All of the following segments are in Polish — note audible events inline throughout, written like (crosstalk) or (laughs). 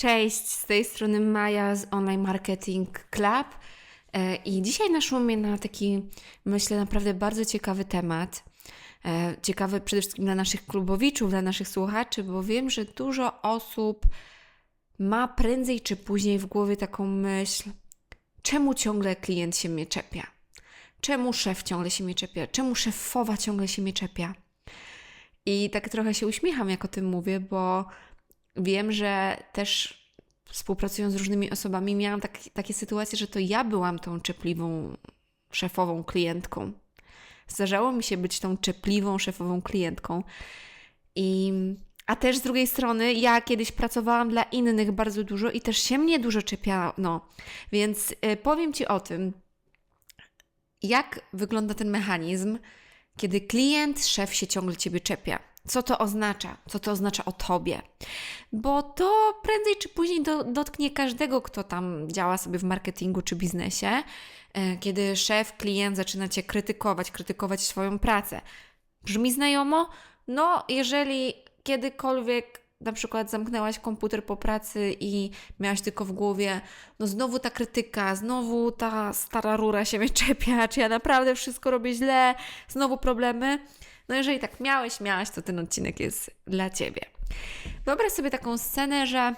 Cześć, z tej strony Maja z Online Marketing Club E, i dzisiaj naszło mnie na taki, myślę, naprawdę bardzo ciekawy temat. E, Ciekawy przede wszystkim dla naszych klubowiczów, dla naszych słuchaczy, bo wiem, że dużo osób ma prędzej czy później w głowie taką myśl, czemu ciągle klient się mnie czepia? Czemu szef ciągle się mnie czepia? Czemu szefowa ciągle się mnie czepia? I tak trochę się uśmiecham, jak o tym mówię, bo wiem, że też współpracując z różnymi osobami, miałam tak, takie sytuacje, że to ja byłam tą czepliwą szefową klientką. Zdarzało mi się być tą czepliwą szefową klientką. I, a też z drugiej strony, ja kiedyś pracowałam dla innych bardzo dużo i też się mnie dużo czepiano. Więc y, powiem Ci o tym, jak wygląda ten mechanizm, kiedy klient, szef się ciągle Ciebie czepia. Co to oznacza? Co to oznacza o tobie? Bo to prędzej czy później do, dotknie każdego, kto tam działa sobie w marketingu czy biznesie, e, kiedy szef, klient zaczyna cię krytykować, krytykować swoją pracę. Brzmi znajomo? No, jeżeli kiedykolwiek na przykład zamknęłaś komputer po pracy i miałaś tylko w głowie, no znowu ta krytyka, znowu ta stara rura się mnie czepia, czy ja naprawdę wszystko robię źle, znowu problemy no jeżeli tak miałeś, miałaś, to ten odcinek jest dla Ciebie. Wyobraź sobie taką scenę, że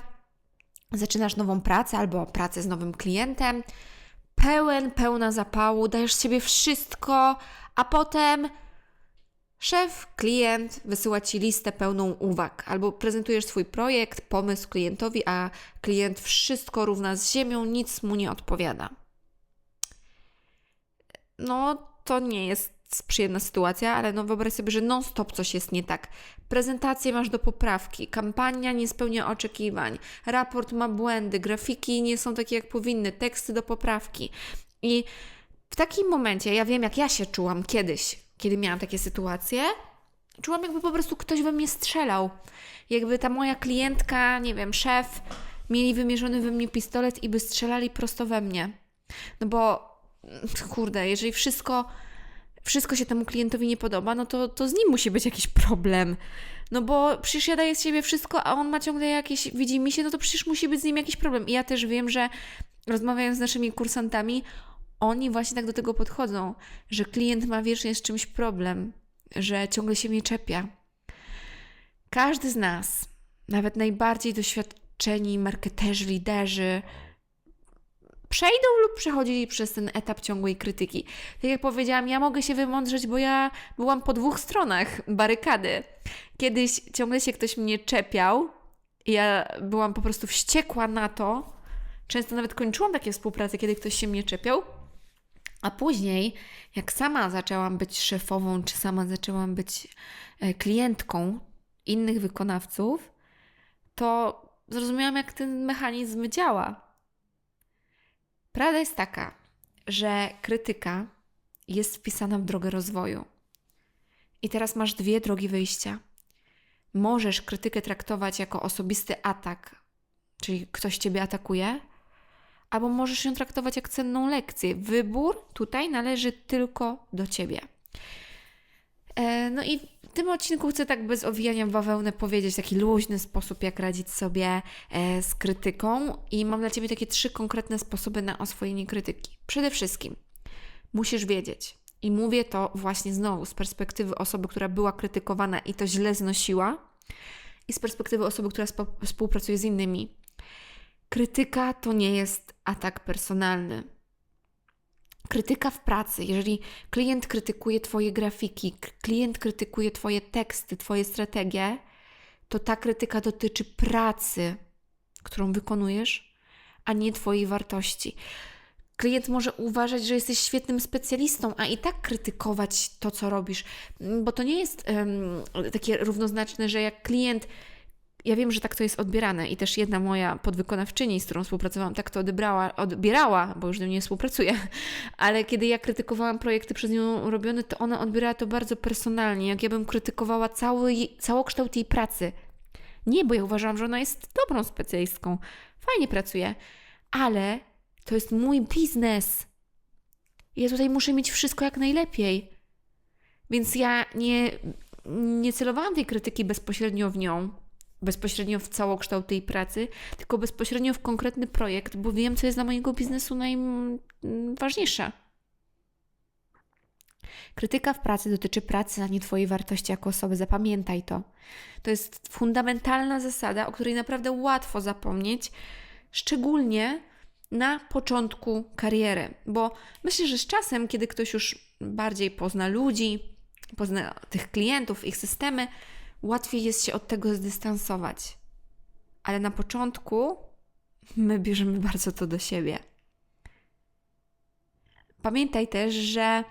zaczynasz nową pracę albo pracę z nowym klientem, pełen, pełna zapału, dajesz siebie wszystko, a potem szef, klient wysyła Ci listę pełną uwag, albo prezentujesz swój projekt, pomysł klientowi, a klient wszystko równa z ziemią, nic mu nie odpowiada. No, to nie jest przyjemna sytuacja, ale no wyobraź sobie, że non-stop coś jest nie tak. Prezentację masz do poprawki, kampania nie spełnia oczekiwań, raport ma błędy, grafiki nie są takie jak powinny, teksty do poprawki. I w takim momencie, ja wiem jak ja się czułam kiedyś, kiedy miałam takie sytuacje, czułam jakby po prostu ktoś we mnie strzelał. Jakby ta moja klientka, nie wiem, szef, mieli wymierzony we mnie pistolet i by strzelali prosto we mnie. No bo, kurde, jeżeli wszystko wszystko się temu klientowi nie podoba, no to, to z nim musi być jakiś problem. No bo przecież ja daję z siebie wszystko, a on ma ciągle jakieś, widzi mi się, no to przecież musi być z nim jakiś problem. I ja też wiem, że rozmawiając z naszymi kursantami, oni właśnie tak do tego podchodzą, że klient ma wiecznie z czymś problem, że ciągle się mnie czepia. Każdy z nas, nawet najbardziej doświadczeni marketerzy, liderzy, przejdą lub przechodzili przez ten etap ciągłej krytyki. Tak jak powiedziałam, ja mogę się wymądrzeć, bo ja byłam po dwóch stronach barykady. Kiedyś ciągle się ktoś mnie czepiał, i ja byłam po prostu wściekła na to. Często nawet kończyłam takie współprace, kiedy ktoś się mnie czepiał. A później, jak sama zaczęłam być szefową, czy sama zaczęłam być e, klientką innych wykonawców, to zrozumiałam, jak ten mechanizm działa. Prawda jest taka, że krytyka jest wpisana w drogę rozwoju. I teraz masz dwie drogi wyjścia. Możesz krytykę traktować jako osobisty atak, czyli ktoś ciebie atakuje, albo możesz ją traktować jak cenną lekcję. Wybór tutaj należy tylko do ciebie. E, no i w tym odcinku chcę tak bez owijania w bawełnę powiedzieć taki luźny sposób, jak radzić sobie e, z krytyką i mam dla Ciebie takie trzy konkretne sposoby na oswojenie krytyki. Przede wszystkim musisz wiedzieć, i mówię to właśnie znowu z perspektywy osoby, która była krytykowana i to źle znosiła, i z perspektywy osoby, która współpracuje z innymi. Krytyka to nie jest atak personalny krytyka w pracy, jeżeli klient krytykuje Twoje grafiki, klient krytykuje Twoje teksty, Twoje strategie, to ta krytyka dotyczy pracy, którą wykonujesz, a nie Twojej wartości. Klient może uważać, że jesteś świetnym specjalistą, a i tak krytykować to, co robisz, bo to nie jest um, takie równoznaczne, że jak klient ja wiem, że tak to jest odbierane i też jedna moja podwykonawczyni, z którą współpracowałam, tak to odebrała, odbierała, bo już nią nie współpracuję, (laughs) ale kiedy ja krytykowałam projekty przez nią robione, to ona odbierała to bardzo personalnie, jak ja bym krytykowała cały, całokształt jej pracy. Nie, bo ja uważałam, że ona jest dobrą specjalistką, fajnie pracuje, ale to jest mój biznes. Ja tutaj muszę mieć wszystko jak najlepiej. Więc ja nie, nie celowałam tej krytyki bezpośrednio w nią, bezpośrednio w całokształt tej pracy, tylko bezpośrednio w konkretny projekt, bo wiem, co jest dla mojego biznesu najważniejsze. Krytyka w pracy dotyczy pracy, a nie Twojej wartości jako osoby. Zapamiętaj to. To jest fundamentalna zasada, o której naprawdę łatwo zapomnieć, szczególnie na początku kariery, bo myślę, że z czasem, kiedy ktoś już bardziej pozna ludzi, pozna tych klientów, ich systemy, łatwiej jest się od tego zdystansować. Ale na początku my bierzemy bardzo to do siebie. Pamiętaj też, że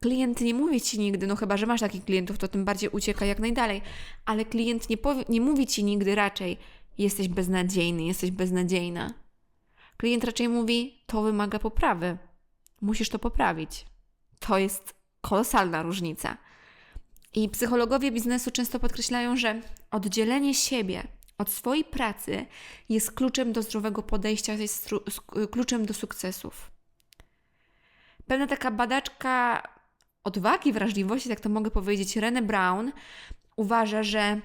klient nie mówi ci nigdy, no chyba, że masz takich klientów, to tym bardziej ucieka jak najdalej, ale klient nie, powie, nie mówi ci nigdy raczej, jesteś beznadziejny, jesteś beznadziejna. Klient raczej mówi, to wymaga poprawy, musisz to poprawić. To jest kolosalna różnica. I psychologowie biznesu często podkreślają, że oddzielenie siebie od swojej pracy jest kluczem do zdrowego podejścia, jest kluczem do sukcesów. Pewna taka badaczka odwagi, wrażliwości, tak to mogę powiedzieć, Rene Brown uważa, że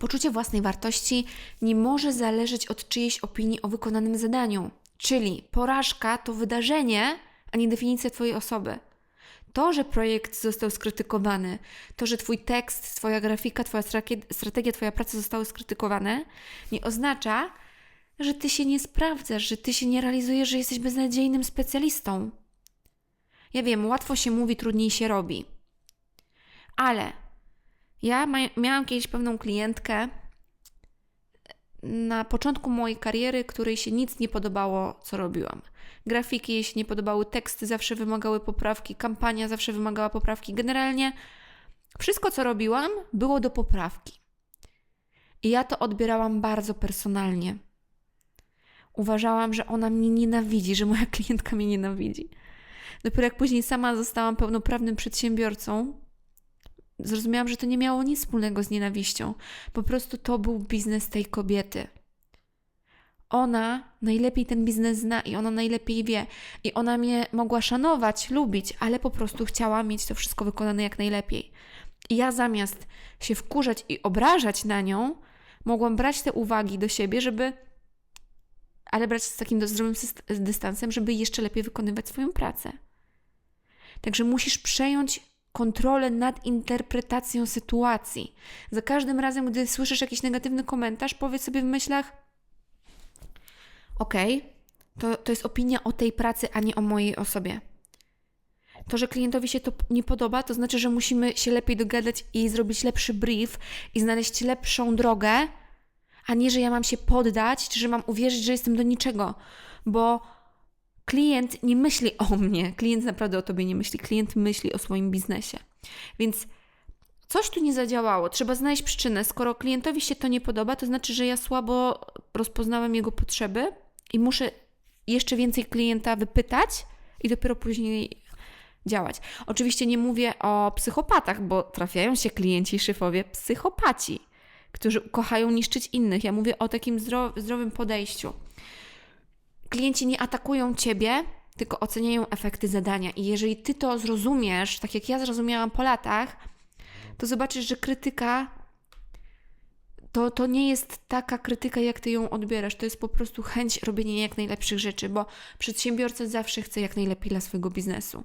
poczucie własnej wartości nie może zależeć od czyjejś opinii o wykonanym zadaniu. Czyli porażka to wydarzenie, a nie definicja Twojej osoby. To, że projekt został skrytykowany, to, że Twój tekst, Twoja grafika, Twoja strategia, Twoja praca zostały skrytykowane, nie oznacza, że Ty się nie sprawdzasz, że Ty się nie realizujesz, że jesteś beznadziejnym specjalistą. Ja wiem, łatwo się mówi, trudniej się robi. Ale ja miałam kiedyś pewną klientkę na początku mojej kariery, której się nic nie podobało, co robiłam. Grafiki jej się nie podobały, teksty zawsze wymagały poprawki, kampania zawsze wymagała poprawki. Generalnie wszystko, co robiłam, było do poprawki. I ja to odbierałam bardzo personalnie. Uważałam, że ona mnie nienawidzi, że moja (laughs) klientka mnie nienawidzi. Dopiero jak później sama zostałam pełnoprawnym przedsiębiorcą, zrozumiałam, że to nie miało nic wspólnego z nienawiścią. Po prostu to był biznes tej kobiety. Ona najlepiej ten biznes zna i ona najlepiej wie. I ona mnie mogła szanować, lubić, ale po prostu chciała mieć to wszystko wykonane jak najlepiej. I ja zamiast się wkurzać i obrażać na nią, mogłam brać te uwagi do siebie, żeby ale brać z takim zdrowym dystansem, żeby jeszcze lepiej wykonywać swoją pracę. Także musisz przejąć kontrolę nad interpretacją sytuacji. Za każdym razem, gdy słyszysz jakiś negatywny komentarz, powiedz sobie w myślach: OK, to, to jest opinia o tej pracy, a nie o mojej osobie. To, że klientowi się to nie podoba, to znaczy, że musimy się lepiej dogadać i zrobić lepszy brief i znaleźć lepszą drogę, a nie, że ja mam się poddać, czy że mam uwierzyć, że jestem do niczego, bo klient nie myśli o mnie, klient naprawdę o tobie nie myśli, klient myśli o swoim biznesie. Więc coś tu nie zadziałało, trzeba znaleźć przyczynę. Skoro klientowi się to nie podoba, to znaczy, że ja słabo rozpoznałem jego potrzeby i muszę jeszcze więcej klienta wypytać i dopiero później działać. Oczywiście nie mówię o psychopatach, bo trafiają się klienci, szefowie psychopaci, którzy kochają niszczyć innych. Ja mówię o takim zdrowym podejściu klienci nie atakują ciebie, tylko oceniają efekty zadania. I jeżeli ty to zrozumiesz, tak jak ja zrozumiałam po latach, to zobaczysz, że krytyka to, to nie jest taka krytyka, jak ty ją odbierasz. To jest po prostu chęć robienia jak najlepszych rzeczy, bo przedsiębiorca zawsze chce jak najlepiej dla swojego biznesu.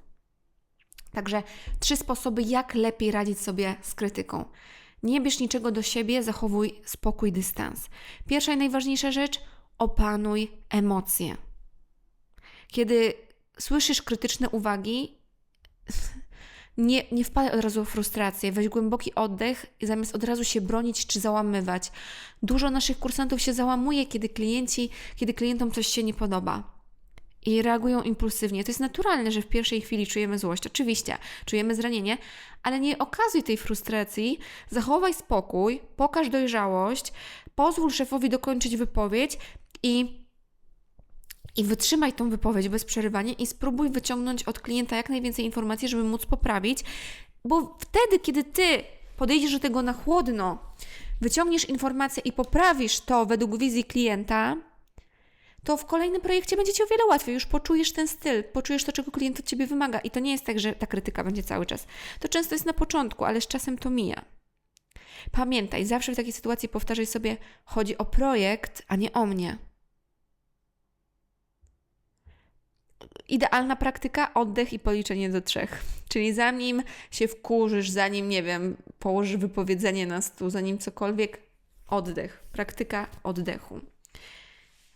Także trzy sposoby, jak lepiej radzić sobie z krytyką. Nie bierz niczego do siebie, zachowuj spokój, dystans. Pierwsza i najważniejsza rzecz opanuj emocje. Kiedy słyszysz krytyczne uwagi, (laughs) nie, nie wpadaj od razu w frustrację, weź głęboki oddech i zamiast od razu się bronić czy załamywać. Dużo naszych kursantów się załamuje, kiedy klienci, kiedy klientom coś się nie podoba. I reagują impulsywnie. To jest naturalne, że w pierwszej chwili czujemy złość. Oczywiście, czujemy zranienie, ale nie okazuj tej frustracji, zachowaj spokój, pokaż dojrzałość, pozwól szefowi dokończyć wypowiedź i, i wytrzymaj tą wypowiedź bez przerywania i spróbuj wyciągnąć od klienta jak najwięcej informacji, żeby móc poprawić, bo wtedy, kiedy ty podejdziesz do tego na chłodno, wyciągniesz informację i poprawisz to według wizji klienta, to w kolejnym projekcie będzie Ci o wiele łatwiej. Już poczujesz ten styl, poczujesz to, czego klient od Ciebie wymaga. I to nie jest tak, że ta krytyka będzie cały czas. To często jest na początku, ale z czasem to mija. Pamiętaj, zawsze w takiej sytuacji powtarzaj sobie: chodzi o projekt, a nie o mnie. Idealna praktyka oddech i policzenie do trzech. Czyli zanim się wkurzysz, zanim, nie wiem, położysz wypowiedzenie na stół, zanim cokolwiek, oddech. Praktyka oddechu.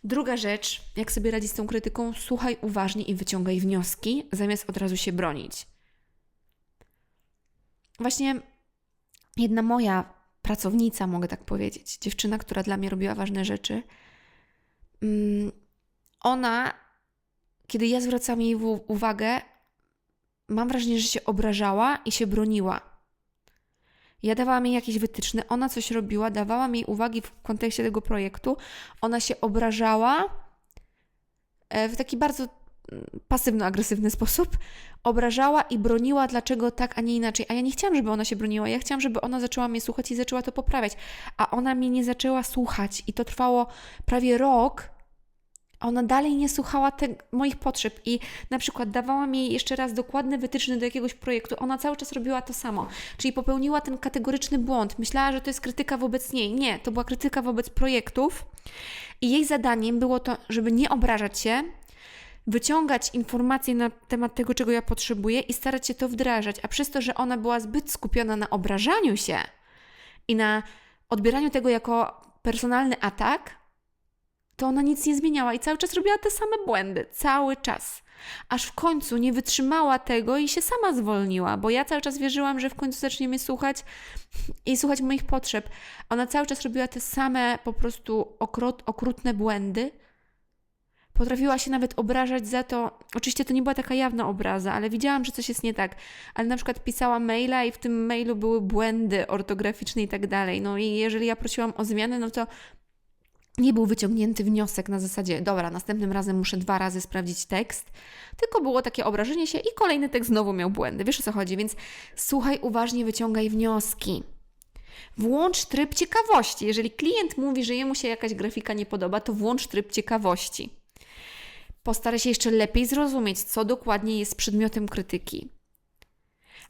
Druga rzecz, jak sobie radzić z tą krytyką, słuchaj uważnie i wyciągaj wnioski, zamiast od razu się bronić. Właśnie jedna moja pracownica, mogę tak powiedzieć, dziewczyna, która dla mnie robiła ważne rzeczy, mm, ona, kiedy ja zwracam jej uwagę, mam wrażenie, że się obrażała i się broniła. Ja dawałam jej jakieś wytyczne, ona coś robiła, dawałam jej uwagi w kontekście tego projektu, ona się obrażała e, w taki bardzo pasywno-agresywny sposób, obrażała i broniła, dlaczego tak, a nie inaczej. A ja nie chciałam, żeby ona się broniła. Ja chciałam, żeby ona zaczęła mnie słuchać i zaczęła to poprawiać. A ona mnie nie zaczęła słuchać i to trwało prawie rok. Ona dalej nie słuchała te, moich potrzeb i na przykład dawałam jej jeszcze raz dokładne wytyczne do jakiegoś projektu. Ona cały czas robiła to samo, czyli popełniła ten kategoryczny błąd. Myślała, że to jest krytyka wobec niej. Nie, to była krytyka wobec projektów. I jej zadaniem było to, żeby nie obrażać się, wyciągać informacje na temat tego, czego ja potrzebuję i starać się to wdrażać. A przez to, że ona była zbyt skupiona na obrażaniu się i na odbieraniu tego jako personalny atak, to ona nic nie zmieniała i cały czas robiła te same błędy, cały czas. Aż w końcu nie wytrzymała tego i się sama zwolniła, bo ja cały czas wierzyłam, że w końcu zacznie mnie słuchać i słuchać moich potrzeb. Ona cały czas robiła te same po prostu okrut, okrutne błędy, Potrafiła się nawet obrażać za to. Oczywiście to nie była taka jawna obraza, ale widziałam, że coś jest nie tak. Ale na przykład pisała maila i w tym mailu były błędy ortograficzne i tak dalej. No i jeżeli ja prosiłam o zmianę, no to nie był wyciągnięty wniosek na zasadzie, dobra, następnym razem muszę dwa razy sprawdzić tekst, tylko było takie obrażenie się i kolejny tekst znowu miał błędy. Wiesz o co chodzi? Więc słuchaj uważnie, wyciągaj wnioski. Włącz tryb ciekawości. Jeżeli klient mówi, że jemu się jakaś grafika nie podoba, to włącz tryb ciekawości. Postaraj się jeszcze lepiej zrozumieć, co dokładnie jest przedmiotem krytyki.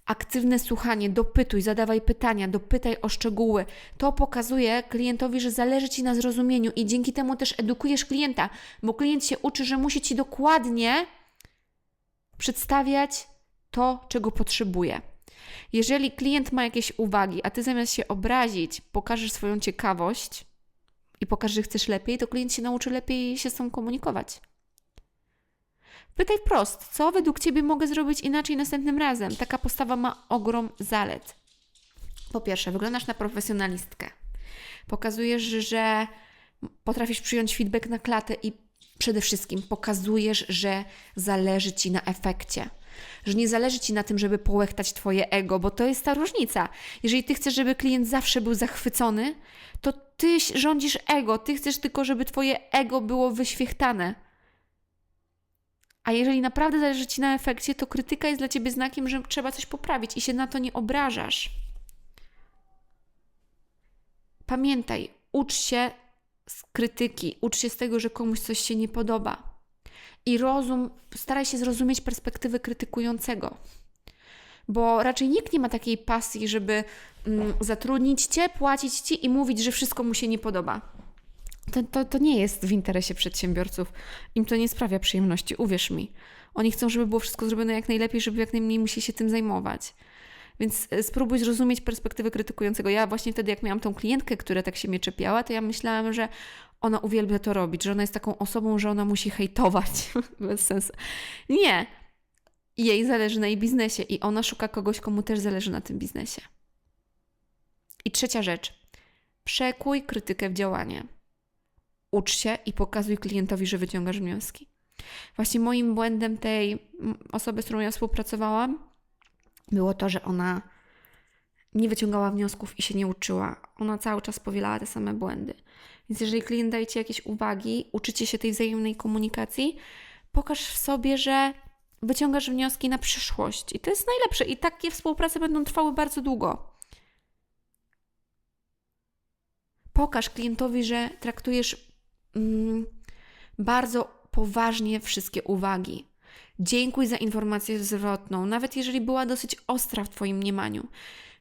Aktywne słuchanie, dopytuj, zadawaj pytania, dopytaj o szczegóły. To pokazuje klientowi, że zależy ci na zrozumieniu i dzięki temu też edukujesz klienta, bo klient się uczy, że musi ci dokładnie przedstawiać to, czego potrzebuje. Jeżeli klient ma jakieś uwagi, a ty zamiast się obrazić, pokażesz swoją ciekawość i pokażesz, że chcesz lepiej, to klient się nauczy lepiej się z tą komunikować. Pytaj wprost, co według Ciebie mogę zrobić inaczej następnym razem? Taka postawa ma ogrom zalet. Po pierwsze, wyglądasz na profesjonalistkę. Pokazujesz, że potrafisz przyjąć feedback na klatę i przede wszystkim pokazujesz, że zależy Ci na efekcie. Że nie zależy Ci na tym, żeby połechtać Twoje ego, bo to jest ta różnica. Jeżeli Ty chcesz, żeby klient zawsze był zachwycony, to Ty rządzisz ego. Ty chcesz tylko, żeby Twoje ego było wyświechtane. A jeżeli naprawdę zależy Ci na efekcie, to krytyka jest dla Ciebie znakiem, że trzeba coś poprawić i się na to nie obrażasz. Pamiętaj, ucz się z krytyki, ucz się z tego, że komuś coś się nie podoba. I rozum, staraj się zrozumieć perspektywę krytykującego. Bo raczej nikt nie ma takiej pasji, żeby mm, zatrudnić cię, płacić ci i mówić, że wszystko mu się nie podoba to, to, to nie jest w interesie przedsiębiorców. Im to nie sprawia przyjemności, uwierz mi. Oni chcą, żeby było wszystko zrobione jak najlepiej, żeby jak najmniej musieli się tym zajmować. Więc e, spróbuj zrozumieć perspektywę krytykującego. Ja właśnie wtedy, jak miałam tą klientkę, która tak się mnie czepiała, to ja myślałam, że ona uwielbia to robić, że ona jest taką osobą, że ona musi hejtować. (laughs) Bez sensu. Nie. Jej zależy na jej biznesie i ona szuka kogoś, komu też zależy na tym biznesie. I trzecia rzecz. Przekuj krytykę w działanie ucz się i pokazuj klientowi, że wyciągasz wnioski. Właśnie moim błędem tej osoby, z którą ja współpracowałam, było to, że ona nie wyciągała wniosków i się nie uczyła. Ona cały czas powielała te same błędy. Więc jeżeli klient daje Ci jakieś uwagi, uczycie się tej wzajemnej komunikacji, pokaż w sobie, że wyciągasz wnioski na przyszłość. I to jest najlepsze. I takie współprace będą trwały bardzo długo. Pokaż klientowi, że traktujesz mm, bardzo poważnie wszystkie uwagi. Dziękuj za informację zwrotną, nawet jeżeli była dosyć ostra w Twoim mniemaniu.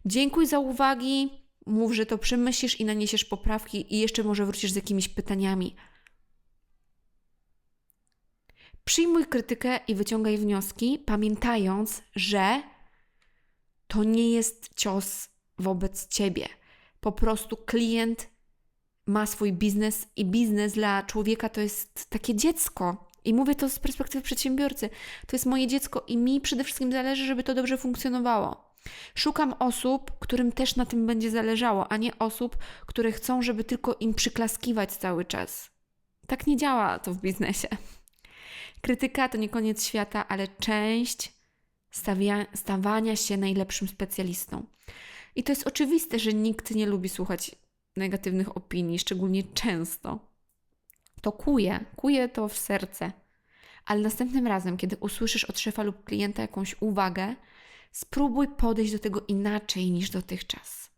Dziękuj za uwagi Mów, że to przemyślisz i naniesiesz poprawki i jeszcze może wrócisz z jakimiś pytaniami. Przyjmuj krytykę i wyciągaj wnioski, pamiętając, że to nie jest cios wobec ciebie. Po prostu klient ma swój biznes i biznes dla człowieka to jest takie dziecko. I mówię to z perspektywy przedsiębiorcy. To jest moje dziecko i mi przede wszystkim zależy, żeby to dobrze funkcjonowało. Szukam osób, którym też na tym będzie zależało, a nie osób, które chcą, żeby tylko im przyklaskiwać cały czas. Tak nie działa to w biznesie. Krytyka to nie koniec świata, ale część stawia, stawania się najlepszym specjalistą. I to jest oczywiste, że nikt nie lubi słuchać negatywnych opinii, szczególnie często. To kuje, kuje to w serce. Ale następnym razem, kiedy usłyszysz od szefa lub klienta jakąś uwagę, spróbuj podejść do tego inaczej niż dotychczas.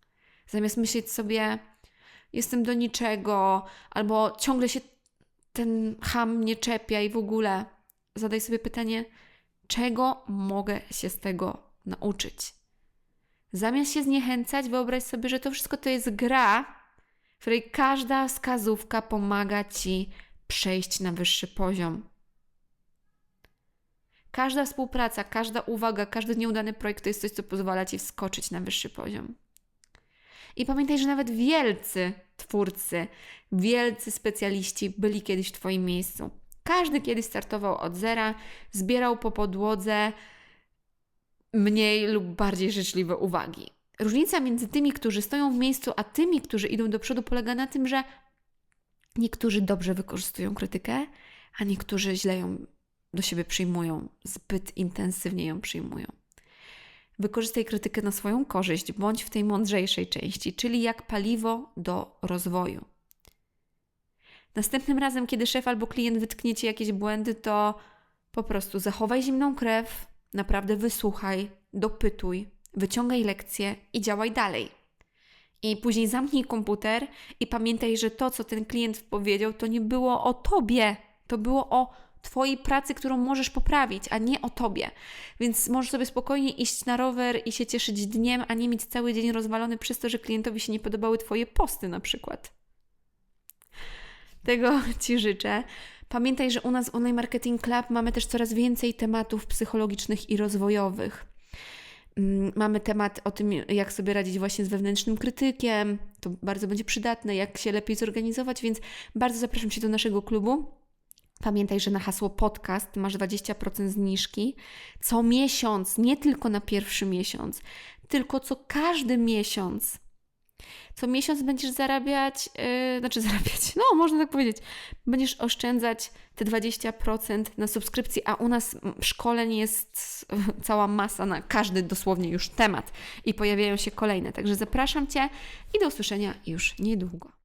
Zamiast myśleć sobie, jestem do niczego, albo ciągle się ten ham nie czepia i w ogóle, zadaj sobie pytanie, czego mogę się z tego nauczyć? Zamiast się zniechęcać, wyobraź sobie, że to wszystko to jest gra, w której każda wskazówka pomaga ci przejść na wyższy poziom. Każda współpraca, każda uwaga, każdy nieudany projekt to jest coś, co pozwala ci wskoczyć na wyższy poziom. I pamiętaj, że nawet wielcy twórcy, wielcy specjaliści byli kiedyś w Twoim miejscu. Każdy kiedyś startował od zera, zbierał po podłodze mniej lub bardziej życzliwe uwagi. Różnica między tymi, którzy stoją w miejscu, a tymi, którzy idą do przodu, polega na tym, że niektórzy dobrze wykorzystują krytykę, a niektórzy źle ją do siebie przyjmują, zbyt intensywnie ją przyjmują. Wykorzystaj krytykę na swoją korzyść, bądź w tej mądrzejszej części, czyli jak paliwo do rozwoju. Następnym razem, kiedy szef albo klient wytknie ci jakieś błędy, to po prostu zachowaj zimną krew, naprawdę wysłuchaj, dopytuj, wyciągaj lekcje i działaj dalej. I później zamknij komputer i pamiętaj, że to, co ten klient powiedział, to nie było o tobie, to było o Twojej pracy, którą możesz poprawić, a nie o Tobie. Więc możesz sobie spokojnie iść na rower i się cieszyć dniem, a nie mieć cały dzień rozwalony przez to, że klientowi się nie podobały Twoje posty na przykład. Tego (laughs) Ci życzę. Pamiętaj, że u nas w Online Marketing Club mamy też coraz więcej tematów psychologicznych i rozwojowych. Mm, Mamy temat o tym, jak sobie radzić właśnie z wewnętrznym krytykiem. To bardzo będzie przydatne, jak się lepiej zorganizować, więc bardzo zapraszam Cię do naszego klubu. Pamiętaj, że na hasło podcast masz 20% zniżki co miesiąc, nie tylko na pierwszy miesiąc, tylko co każdy miesiąc. Co miesiąc będziesz zarabiać, yy, znaczy (laughs) zarabiać, no można tak powiedzieć, będziesz oszczędzać te 20% na subskrypcji, a u nas szkoleń jest cała masa na każdy dosłownie już temat i pojawiają się kolejne. Także zapraszam Cię i do usłyszenia już niedługo.